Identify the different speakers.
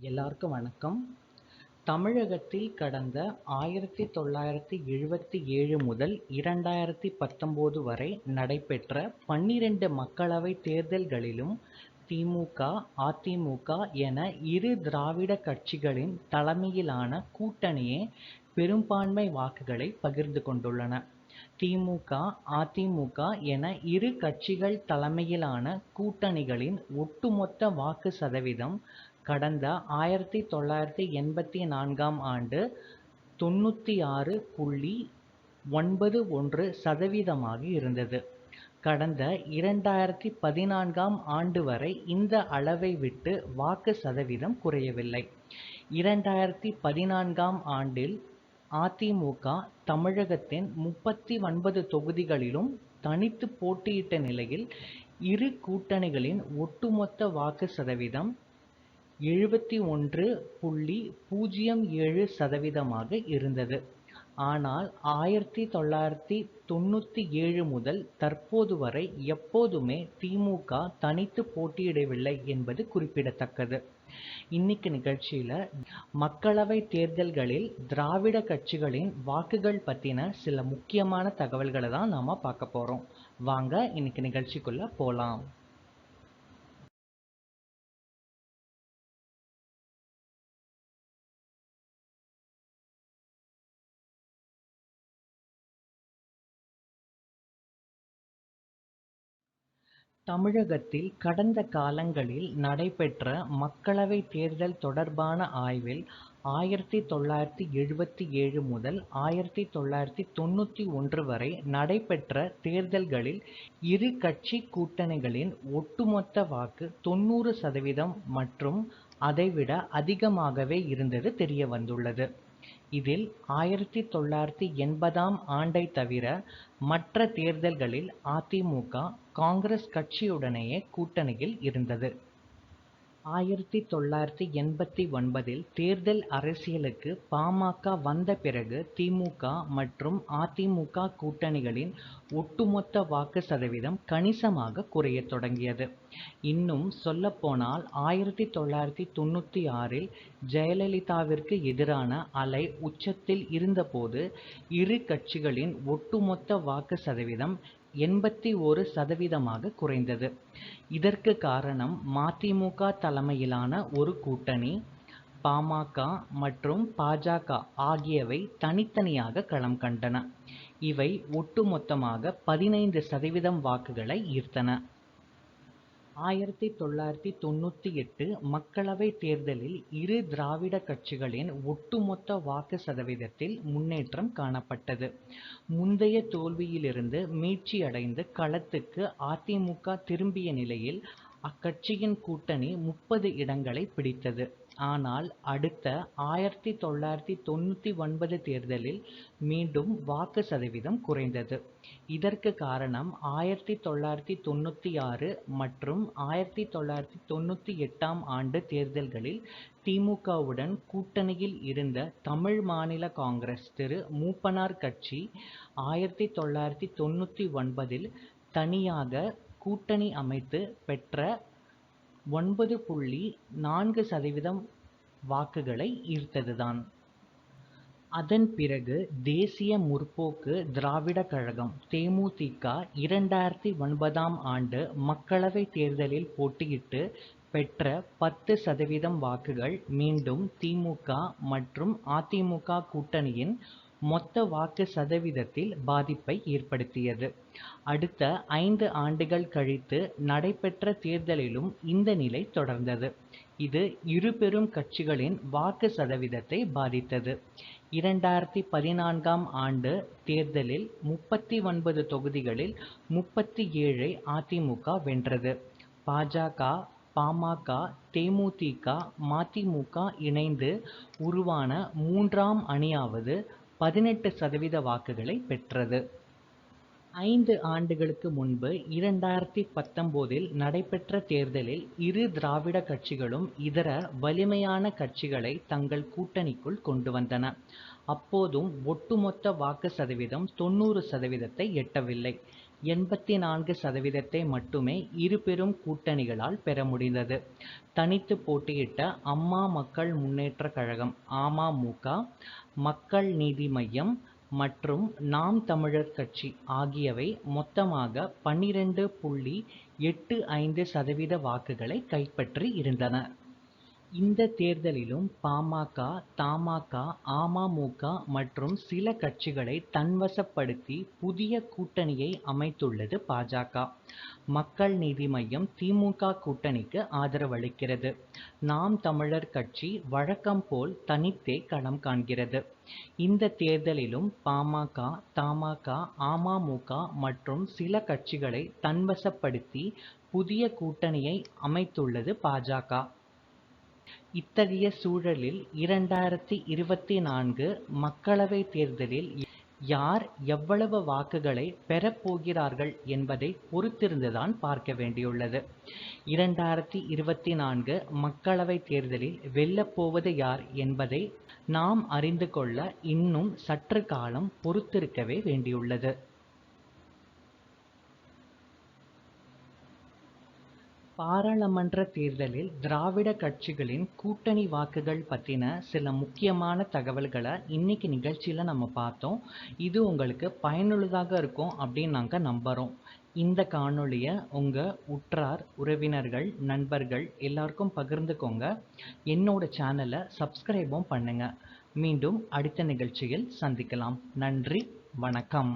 Speaker 1: எல்லாருக்கும் வணக்கம். தமிழகத்தில் கடந்த ஆயிரத்தி தொள்ளாயிரத்தி எழுபத்தி ஏழு முதல் இரண்டாயிரத்தி பத்தொம்போது வரை நடைபெற்ற பன்னிரண்டு மக்களவை தேர்தல்களிலும் திமுக அதிமுக என இரு திராவிட கட்சிகளின் தலைமையிலான கூட்டணியே பெரும்பான்மை வாக்குகளை பகிர்ந்து கொண்டுள்ளன. திமுக அதிமுக என இரு கட்சிகள் தலைமையிலான கூட்டணிகளின் ஒட்டுமொத்த வாக்கு சதவீதம் கடந்த ஆயிரத்தி தொள்ளாயிரத்தி எண்பத்தி நான்காம் ஆண்டு தொண்ணூற்றி ஆறு புள்ளி ஒன்பது ஒன்று சதவீதமாக இருந்தது. கடந்த இரண்டாயிரத்தி பதினான்காம் ஆண்டு வரை இந்த அளவை விட்டு வாக்கு சதவீதம் குறையவில்லை. இரண்டாயிரத்தி பதினான்காம் ஆண்டில் அதிமுக தமிழகத்தின் முப்பத்தி ஒன்பது தொகுதிகளிலும் தனித்து போட்டியிட்ட நிலையில் இரு கூட்டணிகளின் ஒட்டுமொத்த வாக்கு சதவீதம் எழுபத்தி ஒன்று புள்ளி பூஜ்ஜியம் ஏழு சதவீதமாக இருந்தது. ஆனால் ஆயிரத்தி தொள்ளாயிரத்தி தொண்ணூற்றி ஏழு முதல் தற்போது வரை எப்போதுமே திமுக தனித்து போட்டியிடவில்லை என்பது குறிப்பிடத்தக்கது. இன்னைக்கு நிகழ்ச்சியில் மக்களவை தேர்தல்களில் திராவிட கட்சிகளின் வாக்குகள் பற்றின சில முக்கியமான தகவல்களை தான் நாம் பார்க்க போகிறோம் வாங்க இன்னைக்கு நிகழ்ச்சிக்குள்ளே போகலாம் தமிழகத்தில் கடந்த காலங்களில் நடைபெற்ற மக்களவை தேர்தல் தொடர்பான ஆய்வில் ஆயிரத்தி தொள்ளாயிரத்தி எழுபத்தி ஏழு முதல் ஆயிரத்தி தொள்ளாயிரத்தி தொண்ணூற்றி ஒன்று வரை நடைபெற்ற தேர்தல்களில் இரு கட்சி கூட்டணிகளின் ஒட்டுமொத்த வாக்கு தொண்ணூறு சதவீதம் மற்றும் அதைவிட அதிகமாகவே இருந்தது தெரிய வந்துள்ளது இதில் ஆயிரத்தி தொள்ளாயிரத்தி எண்பதாம் ஆண்டை தவிர மற்ற தேர்தல்களில் அதிமுக காங்கிரஸ் கட்சியுடனேயே கூட்டணியில் இருந்தது. ஆயிரத்தி தொள்ளாயிரத்தி எண்பத்தி ஒன்பதில் தேர்தல் அரசியலுக்கு பாமக வந்த பிறகு திமுக மற்றும் அதிமுக கூட்டணிகளின் ஒட்டுமொத்த வாக்கு சதவீதம் கணிசமாக குறையத் தொடங்கியது. இன்னும் சொல்லப்போனால் ஆயிரத்தி தொள்ளாயிரத்தி தொண்ணூற்றி ஆறில் ஜெயலலிதாவிற்கு எதிரான அலை உச்சத்தில் இருந்தபோது இரு கட்சிகளின் ஒட்டுமொத்த வாக்கு சதவீதம் எண்பத்தி ஒரு சதவீதமாக குறைந்தது. இதற்கு காரணம் மதிமுக தலைமையிலான ஒரு கூட்டணி பாமக மற்றும் பாஜக ஆகியவை தனித்தனியாக களம் கண்டன. இவை ஒட்டுமொத்தமாக பதினைந்து சதவீதம் வாக்குகளை ஈர்த்தன. ஆயிரத்தி தொள்ளாயிரத்தி தொண்ணூற்றி எட்டு மக்களவை தேர்தலில் இரு திராவிட கட்சிகளின் ஒட்டுமொத்த வாக்கு சதவீதத்தில் முன்னேற்றம் காணப்பட்டது. முந்தைய தோல்வியிலிருந்து மீட்சியடைந்து களத்துக்கு அதிமுக திரும்பிய நிலையில் அக்கட்சியின் கூட்டணி முப்பது இடங்களை பிடித்தது. ஆனால் அடுத்த ஆயிரத்தி தொள்ளாயிரத்தி தொண்ணூற்றி ஒன்பது தேர்தலில் மீண்டும் வாக்கு சதவீதம் குறைந்தது. இதற்கு காரணம் ஆயிரத்தி தொள்ளாயிரத்தி தொண்ணூற்றி ஆறு மற்றும் ஆயிரத்தி தொள்ளாயிரத்தி தொண்ணூற்றி எட்டாம் ஆண்டு தேர்தல்களில் திமுகவுடன் கூட்டணியில் இருந்த தமிழ் மாநில காங்கிரஸ் திரு மூப்பனார் கட்சி ஆயிரத்தி தொள்ளாயிரத்தி தொண்ணூற்றி ஒன்பதில் தனியாக கூட்டணி அமைத்து பெற்ற ஒன்பது புள்ளி நான்கு சதவீதம் வாக்குகளை ஈர்த்ததுதான். அதன் பிறகு தேசிய முற்போக்கு திராவிட கழகம் தேமுதிக இரண்டாயிரத்தி ஒன்பதாம் ஆண்டு மக்களவை தேர்தலில் போட்டியிட்டு பெற்ற பத்து சதவீதம் வாக்குகள் மீண்டும் திமுக மற்றும் அதிமுக கூட்டணியின் மொத்த வாக்கு சதவீதத்தில் பாதிப்பை ஏற்படுத்தியது. அடுத்த ஐந்து ஆண்டுகள் கழித்து நடைபெற்ற தேர்தலிலும் இந்த நிலை தொடர்ந்தது. இது இரு பெரும் கட்சிகளின் வாக்கு சதவீதத்தை பாதித்தது. இரண்டாயிரத்தி பதினான்காம் ஆண்டு தேர்தலில் முப்பத்தி ஒன்பது தொகுதிகளில் முப்பத்தி ஏழை அதிமுக வென்றது. பாஜக பாமக தேமுதிக மதிமுக இணைந்து உருவான மூன்றாம் அணியாவது பதினெட்டு சதவீத வாக்குகளை பெற்றது. ஐந்து ஆண்டுகளுக்கு முன்பு இரண்டாயிரத்தி பத்தொம்போதில் நடைபெற்ற தேர்தலில் இரு திராவிட கட்சிகளும் இதர வலிமையான கட்சிகளை தங்கள் கூட்டணிக்குள் கொண்டு வந்தன. அப்போதும் ஒட்டுமொத்த வாக்கு சதவீதம் தொண்ணூறு சதவீதத்தை எட்டவில்லை. எண்பத்தி நான்கு சதவீதத்தை மட்டுமே இரு பெரும் கூட்டணிகளால் பெற முடிந்தது. தனித்து போட்டியிட்ட அம்மா மக்கள் முன்னேற்றக் கழகம் அமமுக மக்கள் நீதி மய்யம் மற்றும் நாம் தமிழர் கட்சி ஆகியவை மொத்தமாக பன்னிரண்டு புள்ளி எட்டு ஐந்து சதவீத வாக்குகளை கைப்பற்றி இருந்தன. இந்த தேர்தலிலும் பாமக தமாக அமமுக மற்றும் சில கட்சிகளை தன்வசப்படுத்தி புதிய கூட்டணியை அமைத்துள்ளது பாஜக. மக்கள் நீதி மய்யம் திமுக கூட்டணிக்கு ஆதரவளிக்கிறது. நாம் தமிழர் கட்சி வழக்கம் போல் தனித்தே களம் காண்கிறது. இந்த தேர்தலிலும் பாமக தமாக அமமுக மற்றும் சில கட்சிகளை தன்வசப்படுத்தி புதிய கூட்டணியை அமைத்துள்ளது பாஜக. இத்தகைய சூழலில் இரண்டாயிரத்தி இருபத்தி நான்கு மக்களவைத் தேர்தலில் யார் எவ்வளவு வாக்குகளை பெறப் போகிறார்கள் என்பதை பொறுத்திருந்துதான் பார்க்க வேண்டியுள்ளது. இரண்டாயிரத்தி இருபத்தி நான்கு மக்களவைத் தேர்தலில் வெல்லப் போவது யார் என்பதை நாம் அறிந்து கொள்ள இன்னும் சற்று காலம் பொறுத்திருக்கவே வேண்டியுள்ளது. பாராளுமன்ற தேர்தலில் திராவிட கட்சிகளின் கூட்டணி வாக்குகள் பற்றின சில முக்கியமான தகவல்களை இன்னைக்கு நிகழ்ச்சியில் நம்ம பார்த்தோம். இது உங்களுக்கு பயனுள்ளதாக இருக்கும் அப்படின்னு நாங்கள் நம்புகிறோம் இந்த காணொளியை உங்கள் உற்றார் உறவினர்கள் நண்பர்கள் எல்லாருக்கும் பகிர்ந்துக்கோங்க. என்னோட சேனலை சப்ஸ்கிரைபும் பண்ணுங்கள் மீண்டும் அடுத்த நிகழ்ச்சியில் சந்திக்கலாம். நன்றி வணக்கம்.